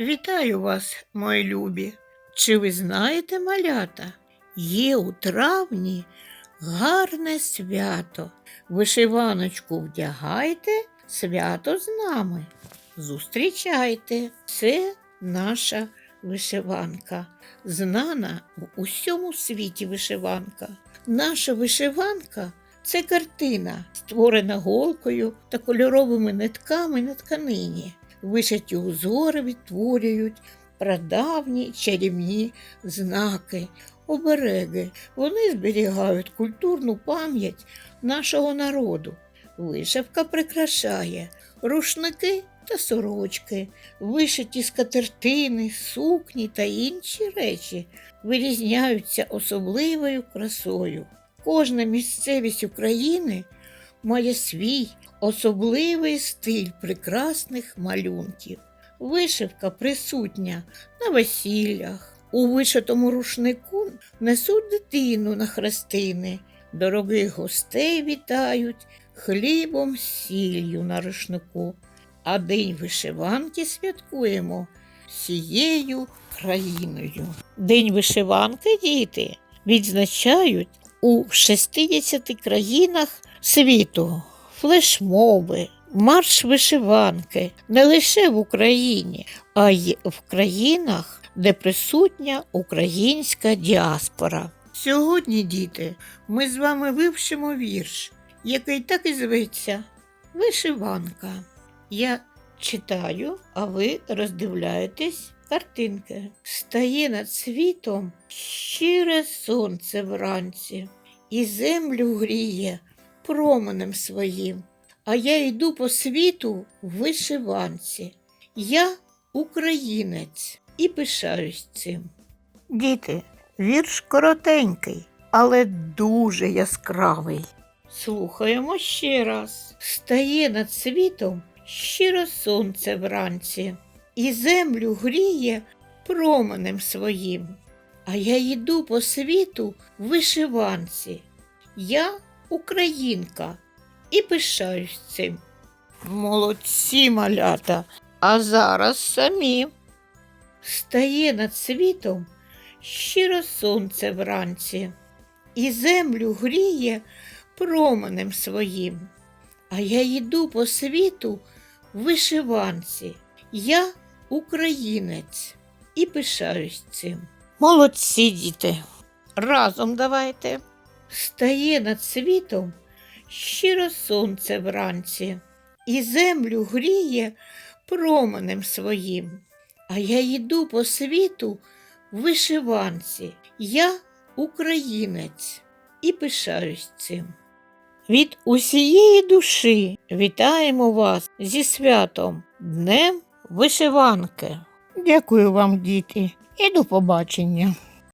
Вітаю вас, мої любі. Чи ви знаєте, малята? Є у травні гарне свято. Вишиваночку вдягайте, свято з нами. Зустрічайте. Це наша вишиванка. Знана в усьому світі вишиванка. Наша вишиванка це картина, створена голкою та кольоровими нитками на тканині. Вишиті узори відтворюють прадавні чарівні знаки, обереги. Вони зберігають культурну пам'ять нашого народу. Вишивка прикрашає рушники та сорочки, вишиті скатертини, сукні та інші речі вирізняються особливою красою. Кожна місцевість України має свій особливий стиль прекрасних малюнків. Вишивка присутня на весіллях. У вишитому рушнику несуть дитину на хрестини, дорогих гостей вітають хлібом сіллю на рушнику. А день вишиванки святкуємо всією країною. День вишиванки, діти, відзначають у 60 країнах світу флешмоби, марш вишиванки не лише в Україні, а й в країнах, де присутня українська діаспора. Сьогодні, діти, ми з вами вивчимо вірш, який так і зветься Вишиванка. Я читаю, а ви роздивляєтесь картинки. Стає над світом щире сонце вранці, і землю гріє променем своїм. А я йду по світу в вишиванці. Я українець і пишаюсь цим. Діти, вірш коротенький, але дуже яскравий. Слухаємо ще раз. Стає над світом щиро сонце вранці, і землю гріє променем своїм. А я йду по світу в вишиванці. Я українка і пишаюсь цим. Молодці малята, а зараз самі. Стає над світом щиро сонце вранці, і землю гріє променем своїм. А я йду по світу в вишиванці. Я українець і пишаюсь цим. Молодці діти. Разом давайте. Стає над світом щиро сонце вранці, і землю гріє променем своїм. А я йду по світу в вишиванці. Я українець і пишаюсь цим. Від усієї душі вітаємо вас зі святом Днем Вишиванки. Дякую вам, діти, і до побачення.